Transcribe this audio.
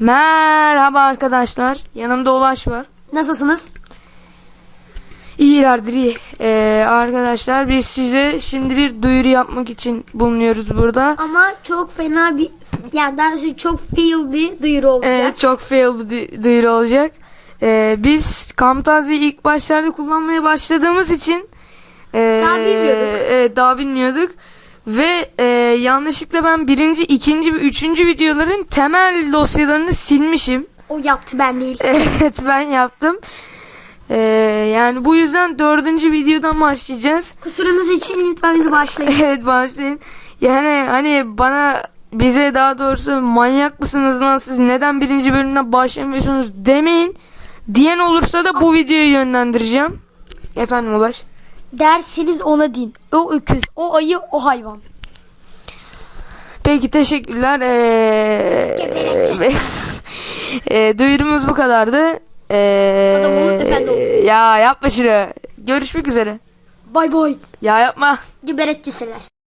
Merhaba arkadaşlar. Yanımda Ulaş var. Nasılsınız? İyilerdir iyi. Ee, arkadaşlar biz size şimdi bir duyuru yapmak için bulunuyoruz burada. Ama çok fena bir yani daha doğrusu çok fail bir duyuru olacak. Evet çok fail bir du- duyuru olacak. Ee, biz Camtasia'yı ilk başlarda kullanmaya başladığımız için ee, Daha bilmiyorduk. Evet daha bilmiyorduk. Ve ee, yanlışlıkla ben birinci, ikinci ve üçüncü videoların temel dosyalarını silmişim. O yaptı ben değil. Evet ben yaptım. Ee, yani bu yüzden dördüncü videodan başlayacağız. Kusurumuz için lütfen bizi bağışlayın. evet başlayın. Yani hani bana bize daha doğrusu manyak mısınız lan siz neden birinci bölümden başlamıyorsunuz demeyin. Diyen olursa da bu videoyu yönlendireceğim. Efendim Ulaş. Derseniz ona din. O öküz, o ayı, o hayvan. Peki teşekkürler. Ee, ee, duyurumuz bu kadardı. Ee, Adam efendi ya yapma şunu. Görüşmek üzere. Bay bay. Ya yapma. Geberetçiseler.